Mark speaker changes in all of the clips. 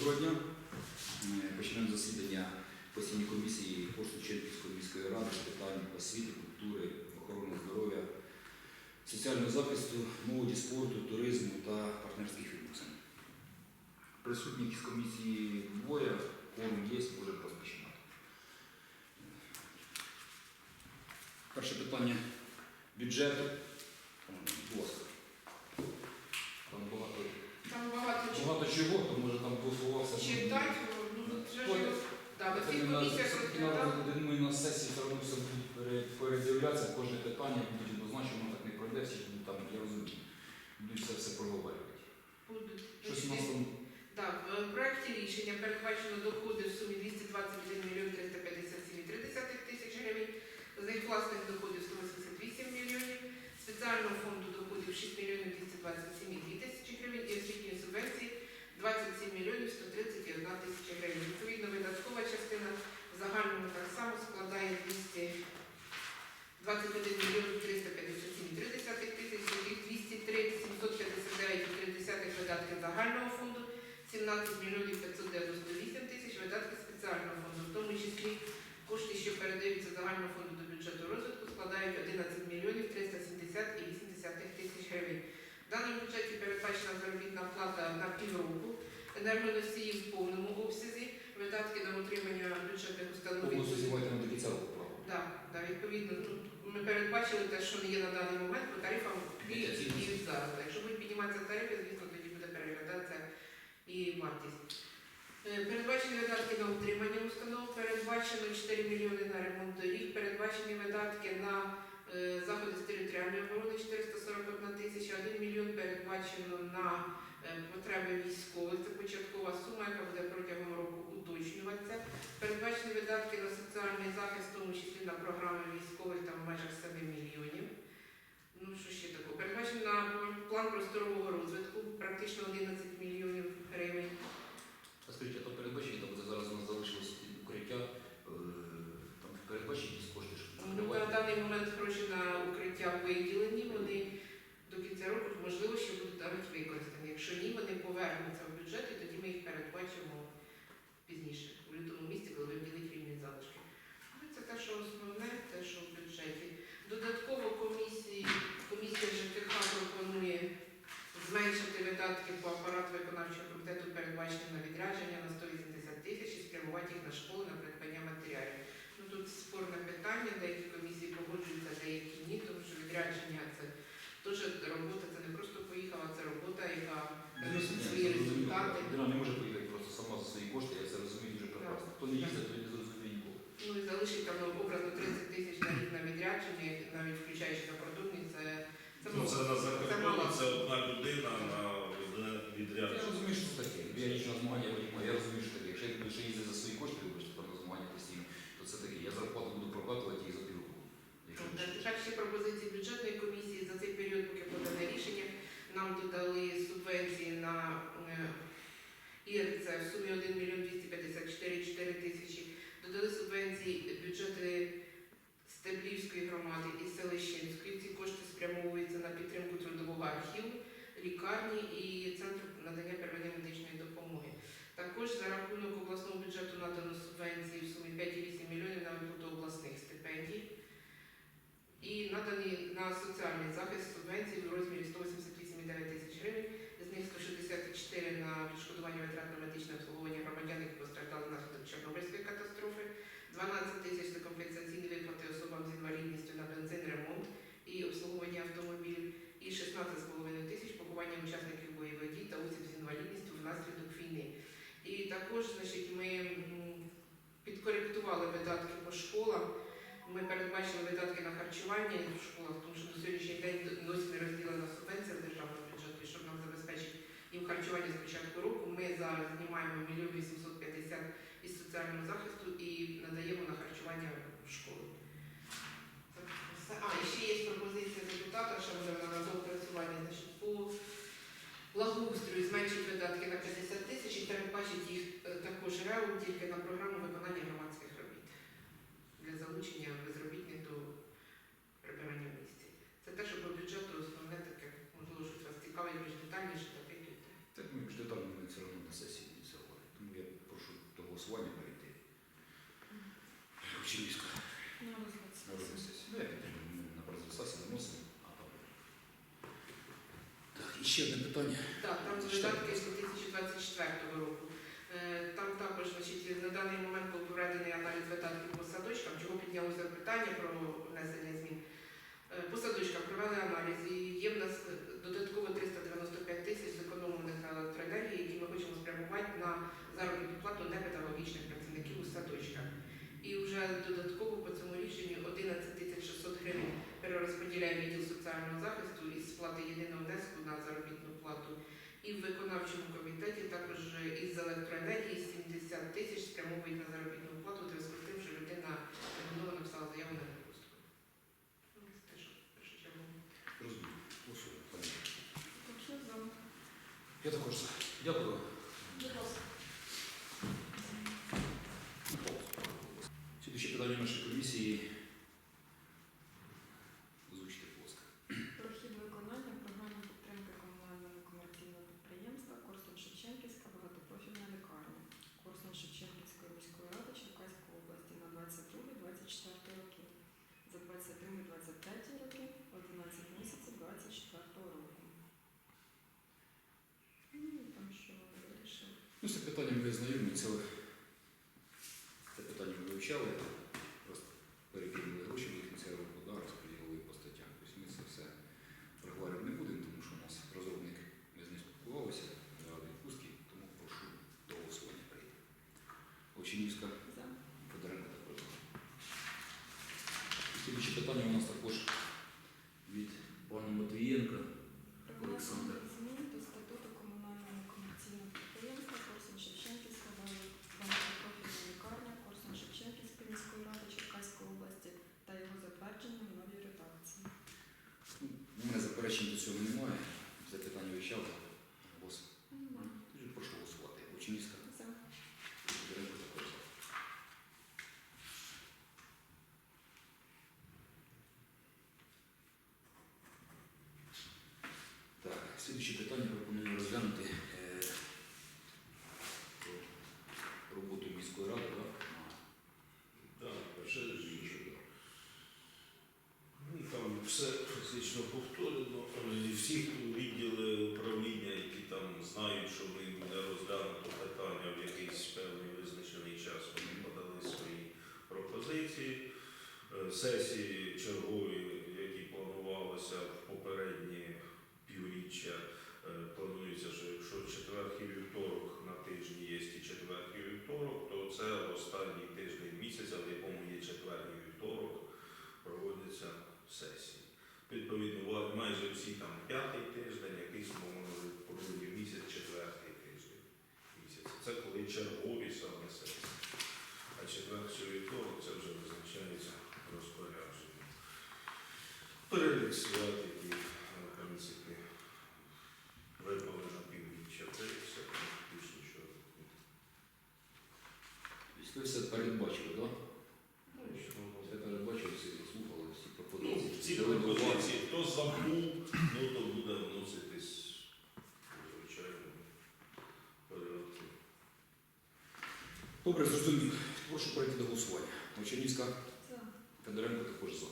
Speaker 1: Доброго дня. Е, Почнемо засідання постійної комісії Пошти-Черківської міської ради з питань освіти, культури, охорони здоров'я, соціального захисту, молоді, спорту, туризму та партнерських відносин. Присутніх з комісії двоє, кворум є, можемо розпочинати. Перше питання бюджету. Будь ласка. Там багато
Speaker 2: Там багато чого
Speaker 1: то може там голосувався.
Speaker 2: читати, ну, вже ж його- да,
Speaker 1: Це
Speaker 2: цих комісіях
Speaker 1: на
Speaker 2: розглядали.
Speaker 1: розгляд- ми на сесії все одно все будуть передивлятися, кожне питання будуть однозначно, воно так не пройде, всі ж будуть там, я розумію, будуть це все проговорювати.
Speaker 2: Будуть.
Speaker 1: Щось у нас там
Speaker 2: Так, в проєкті рішення передбачено доходи в сумі 221 мільйон 357,3 тисяч гривень, з них власних доходів 188 мільйонів, спеціального фонду доходів 6 мільйонів 227,2 тисячі гривень і освітньої субвенції 27 мільйонів 131 тисяча гривень. Відповідно, видаткова частина в загальному так само складає 221 мільйон 357,3 тисяч, з яких 203 759,3 видатки загального фонду, 17 мільйонів 598 тисяч видатки спеціального фонду, в тому числі кошти, що передаються з загального фонду до бюджету розвитку, складають 11 мільйонів 370,8 тисяч гривень. В даному бюджеті передбачена заробітна плата на півроку, енергоносії в повному обсязі, видатки на утримання бюджетних установ.
Speaker 1: повністю зівайте на кінця року право.
Speaker 2: Так, відповідно, тут ми передбачили те, що не є на даний момент по тарифам і, і зараз. Якщо будуть підніматися тарифи, звісно, тоді буде переглядатися і вартість. Е, Передбачені видатки на утримання установ, передбачено 4 мільйони на ремонт доріг, передбачені видатки на е, заходи з територіальної оборони 441 тисяча, 1 мільйон передбачено на потреби військових. Це початкова сума, яка буде протягом року уточнюватися. Передбачені видатки на соціальний захист, в тому числі на програми військових там в межах 7 мільйонів. Ну що ще такого? Передбачено на план просторового розвитку практично 11 мільйонів гривень.
Speaker 1: А скажіть, а то передбачені, там де зараз у нас залишилось укриття, е, там передбачені якісь кошти, щоб
Speaker 2: Ну, на
Speaker 1: покривати?
Speaker 2: даний момент гроші на укриття виділені, вони до кінця року можливо ще будуть навіть використані. Якщо ні, вони повернуться в бюджет і тоді ми їх передбачимо пізніше, у лютому місці, коли будемо ділити вільні залишки. Ну, Це те, що основне, те, що в бюджеті. Додатково комісії, комісія ЖКХ пропонує зменшити видатки по апарату виконавчого комітету, передбачені на відрядження на 180 тисяч і спрямувати їх на школи на придбання матеріалів. Ну тут спорне питання, деякі комісії погоджуються, деякі ні, тому що відрядження це теж робота, це не просто поїхала, це робота, яка приносить свої результати.
Speaker 1: Людина не може поїхати просто сама за свої кошти, я це розумію дуже прекрасно. Хто не їздить, то не зрозуміє ніколи.
Speaker 2: Ну і там ну, образно 30 тисяч на рік на відрядження, навіть включаючи на продукти, це, це
Speaker 3: Ну, це на
Speaker 2: Це
Speaker 3: закордоні,
Speaker 2: мало.
Speaker 3: це одна людина на одне
Speaker 1: Я
Speaker 3: відрядження.
Speaker 1: розумію, що це таке. Я нічого на змагання виймаю, я розумію, що таке. Якщо я буду ще їздити за свої кошти, вибачте, там на змагання постійно, то це таке. Я зарплату буду прокатувати їх за півроку. Якщо
Speaker 2: Ну,
Speaker 1: не
Speaker 2: так, Тепер ще пропозиції бюджетної комісії за цей період, поки подане рішення, нам додали субвенції на е, ІРЦ в сумі 1 мільйон 254 тисячі, додали субвенції бюджети Стеблівської громади і Селищенської. Ці кошти спрямовуються на підтримку трудового архіву, лікарні і центру надання первинної медичної допомоги. Також за рахунок обласного бюджету надано субвенції в сумі 5,8 мільйонів на виплату обласних стипендій. І надані на соціальний захист субвенції в розмірі 188,9 тисяч гривень, з них 164 на відшкодування витрат на медичне обслуговування громадян, які постраждали внаслідок Чорнобильської катастрофи, 12 тисяч за компенсаційні виплати особам з інвалідністю на бензин, ремонт і обслуговування автомобілів, і 16,5 тисяч поховання учасників бойових дій та осіб з інвалідністю внаслідок війни. І також значить, ми м, підкоректували видатки по школам. Ми передбачили видатки на харчування в школах, тому що на сьогоднішній день досі не розділена субвенція з державного бюджету, і щоб нам забезпечити їм харчування з початку року. Ми зараз знімаємо 1 мільйон 850 із соціального і надаємо на харчування в школу. А, і ще є пропозиція депутата, що вона на доопрацювання по благоустрою зменшить видатки на 50 тисяч і передбачить їх е, також РЕУ тільки на програму виконання громадських робіт для залучення безробітних до прибирання в місті. Це те, що по бюджету Кочелівська. Ну, на розгляд
Speaker 1: ну, ну, я підтримую, на розгляд сесії виносимо, а там. Так, і ще одне питання.
Speaker 2: Так, там з Читайте. видатки з 2024 року. Е, там також, значить, на даний момент був проведений аналіз видатків по садочкам, чого піднялося питання про внесення змін. Е, по садочкам провели аналіз і є в нас додатково 395 тисяч зекономлених на електроенергії, які ми хочемо спрямувати на заробітну плату непедагогічних працівників у садочках. Із електроенергії 70 тисяч спрямовують на заробітну плату у зв'язку з тим, що людина терміново написала заяву на відпустку. Ну.
Speaker 1: Розумію. Я також за. Дякую. Слідуюче питання нашої комісії. Озвучте, будь ласка.
Speaker 4: Прохід виконання програми підтримки комунального некомерційного підприємства Корсун Шевченківська багатопрофільна лікарня Корсун Шевченківської міської ради Черкаської області на 22-24 роки. За 22-23 роки 11 місяців 24 року. Ну, і там що вирішив.
Speaker 1: Ну, ми знайомі. Це, це питання ми вивчали. Просто перекинули гроші до кінця року, да, розподілили по статтям. Тобто ми це все проговорювати не будемо, тому що у нас розробник ми з ним спілкувалися на відпустки, тому прошу до голосування прийти. Очинівська
Speaker 4: За.
Speaker 1: Федоренко також. за. Слідуюче питання у нас також від пана Матвієнка. Олександр.
Speaker 4: Про змін до статуту комунального некомерційного підприємства Корсун Шевченківська багатопрофільна лікарня Корсун Шевченківської міської ради Черкаської області та його затвердження в новій редакції.
Speaker 1: Ну, У мене заперечень до цього немає. Це питання вивчав. Голос. Дуже прошу голосувати. Учнівська.
Speaker 4: За.
Speaker 1: Також. Так, слідуюче питання пропоную розглянути е, роботу міської ради, так?
Speaker 3: Так, перше ну, там все фактично повторено. І всі відділи управління, які там знають, що ми буде розглянуто питання в якийсь певний визначений час, вони подали свої пропозиції. Е, Сесії чергові, які планувалися в попередні півріччя, е, планується, що якщо четвертий вівторок на тижні є і четвертий вівторок, то це останній тиждень місяця, в якому є четвертий вівторок, проводяться сесії. Відповідно, ва- майже всі там п'ятий тиждень, якийсь може місяць, четвертий тиждень місяць. Це коли чергові саме сесії. А четвертий вівторок це вже визначається розпорядженням. Перелік свят, які, в принципі, випали на півріччя, це все більш нічого.
Speaker 1: Тобто Ви все передбачили, так?
Speaker 3: Ну, що
Speaker 1: Все передбачили, всі заслухали, всі
Speaker 3: Ну,
Speaker 1: пропозиції. до
Speaker 3: пропозиції, хто забув, ну то буде вноситись звичайно порядку.
Speaker 1: Добре, зрозумів. Прошу перейти до голосування. Очернівська
Speaker 4: За.
Speaker 1: Федоренко також за.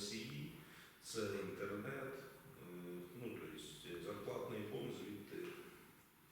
Speaker 1: носії, це інтернет, е, ну то тобто зарплатний фонд звідти.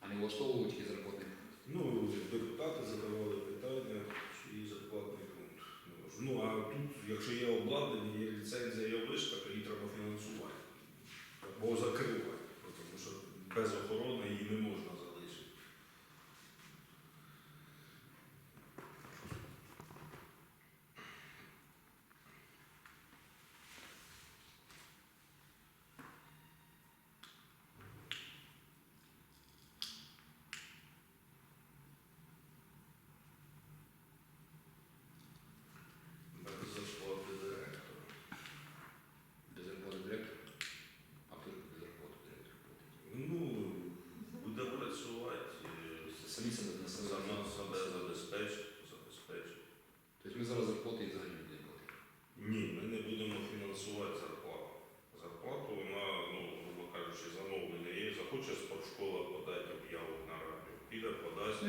Speaker 1: А не влаштовують і зарплати?
Speaker 3: Ну, депутати задавали питання, чи і зарплатний фонд. Ну а тут, якщо є обладнання, є ліцензія.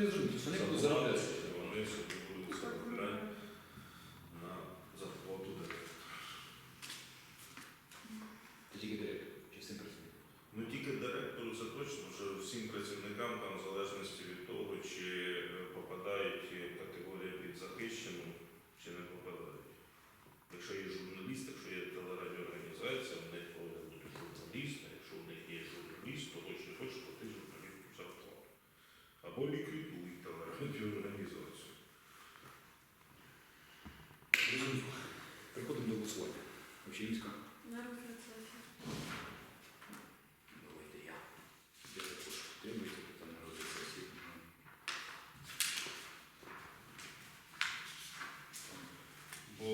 Speaker 3: Подасть.
Speaker 1: Ну, я зрозумів, тобто вони будуть заробляти.
Speaker 3: Вони собі будуть заробляти на зарплату директора.
Speaker 1: Це тільки директор, чи всім працює.
Speaker 3: Ну тільки директору це точно, що всім працівникам там в залежності від того, чи е, попадають в категорію під захищену, чи не попадають. Якщо є журналіст, якщо є телерадіоорганізація, в них повинен бути журналіст, а якщо в них є журналіст, то хоч не хочеш плати журналісту зарплату. Або ліквідуй телерадіоорганізацію.
Speaker 1: Зрозуміло. Переходимо до голосування. Общинська.
Speaker 4: На розгляд сесії.
Speaker 1: Давайте я. Я також підтримую це питання на розгляд сесії.
Speaker 3: Бо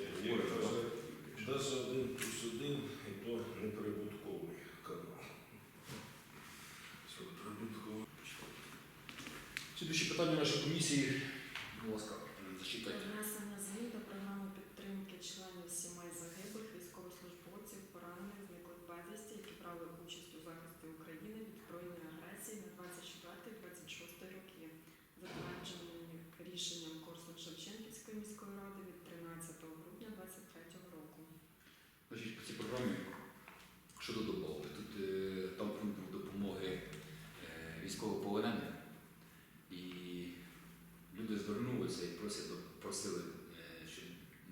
Speaker 3: е, як
Speaker 1: Говоримо,
Speaker 3: каже, навіть один плюс один, і то неприбутковий канал. Що прибутковий.
Speaker 1: Слідуючі питання нашої комісії. Будь ласка, зачитайте.
Speaker 4: Внесення змін до програми підтримки членів сімей загиблих військовослужбовців, поранених, зниклих безвісті, які брали участь у захисті України від збройної агресії на 24-26 роки, затвердженим рішенням Корсун-Шевченківської міської ради від 13 грудня 2023 року.
Speaker 1: Значить, по цій програмі, що тут додали? Тут е, там пункт був допомоги е, військовополоненим. І люди звернулися і просили, просили е, щоб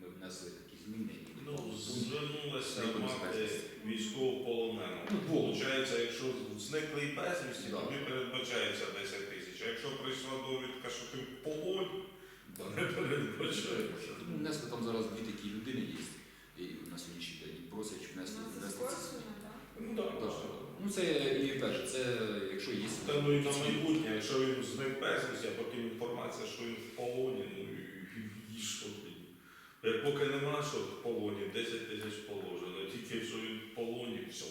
Speaker 1: ми внесли такі зміни. і
Speaker 3: Ну,
Speaker 1: пункт
Speaker 3: звернулася
Speaker 1: зниклих
Speaker 3: мати
Speaker 1: безвісти.
Speaker 3: військовополоненого.
Speaker 1: Ну, двох.
Speaker 3: Получається, якщо зниклий безвісті,
Speaker 1: Да.
Speaker 3: тобі передбачається 10 тисяч. А якщо прийшла довідка, що ти в полоні, то не передбачається.
Speaker 1: Тому внесли там зараз дві такі людини є і на сьогоднішній день і просять.
Speaker 4: Ну, це
Speaker 1: ці-
Speaker 4: так?
Speaker 3: Ну так.
Speaker 1: Да. Ну це і перше, це якщо є.
Speaker 3: Та ну і на майбутнє, якщо він зник безвісті, а потім інформація, що він в полоні, ну і- і що тоді? Як поки нема, що в полоні, 10 тисяч положено, тільки що він в полоні, все.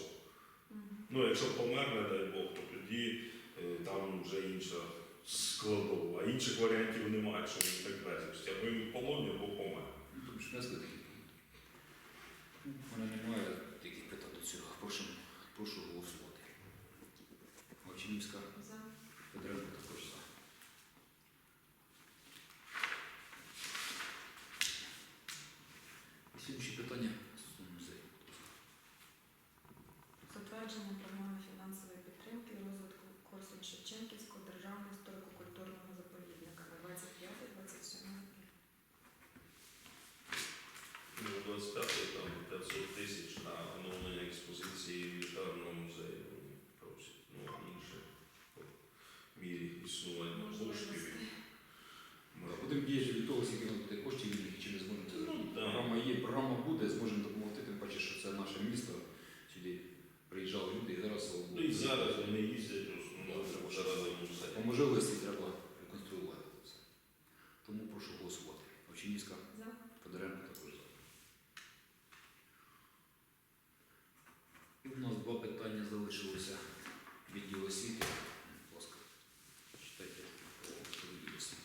Speaker 3: Ну, якщо помер, не дай Бог, то тоді е, там вже інша складова. А інших варіантів немає, якщо він так безвісті. Або він в полоні, або помер.
Speaker 1: Ну, Тобто ж внесли такі У мене немає таких питань до цього. Прошу, прошу голосувати. Очинівська,
Speaker 4: За.
Speaker 1: Федоренко також за. Слідуючі питання стосовно музею.
Speaker 4: Затвердження програми фінансової підтримки і розвитку Корсунь-Шевченківського державного історико-культурного заповідника на 25-27 роки.
Speaker 3: Ну, 25 там 500 тисяч на оновлення експозиції мілітарного музею. Вони просять. Ну, інше по мірі існування коштів.
Speaker 4: Можливості.
Speaker 1: Да, Будемо діяти від того, скільки у нас буде коштів вільних, чи ми зможемо це
Speaker 3: Ну,
Speaker 1: зробити.
Speaker 3: да.
Speaker 1: Програма є, програма буде, зможемо допомогти, тим паче, що це наше місто. Сюди приїжджали люди і зараз слава Богу,
Speaker 3: Ну і зараз вони їздять в основному заради музею.
Speaker 1: по можливості треба реконструювати це все. Тому прошу голосувати. Овчинівська,
Speaker 4: За.
Speaker 1: Федоренко також за. І у нас два питання залишилося відділ освіти. Будь ласка, читайте по відділу освіти.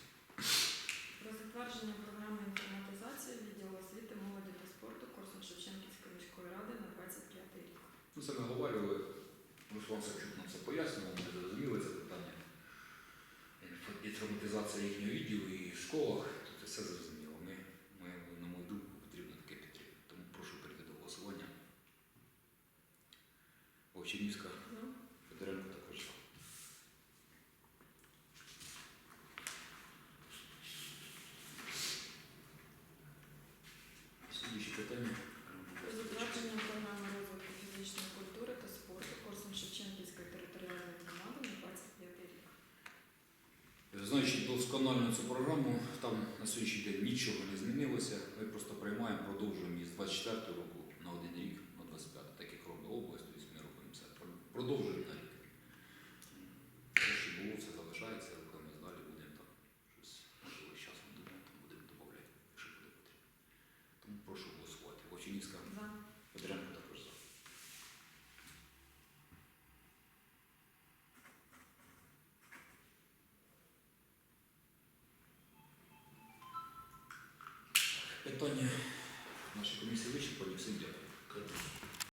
Speaker 4: Про затвердження програми інформатизації відділу освіти, молоді та спорту Корсунь-Шевченківської міської ради на 25 рік.
Speaker 1: Ну, це ми Руслан Савчук нам це пояснював, ми зрозуміли це питання. Інфо- Інформатизація їхнього відділу і в школах, то це все зрозуміло. Овчинівська, Федоренко також. Слідуючі питання. Затвердження програми розвитку фізичної культури та спорту курсом Шевченківської
Speaker 4: територіальної
Speaker 1: громади на 25 рік. Знаючи досконально цю програму, там на сьогоднішній день нічого не змінилося. Продовжуємо на рік. Те, що було, це залишається, але ми далі будемо там щось, можливо, з часом думаємо, там будемо додавати, якщо буде потрібно. Тому прошу голосувати. Вовчинівська,
Speaker 4: За.
Speaker 1: Федоренко також за. Питання нашої комісії вичерпані. Всім дякую.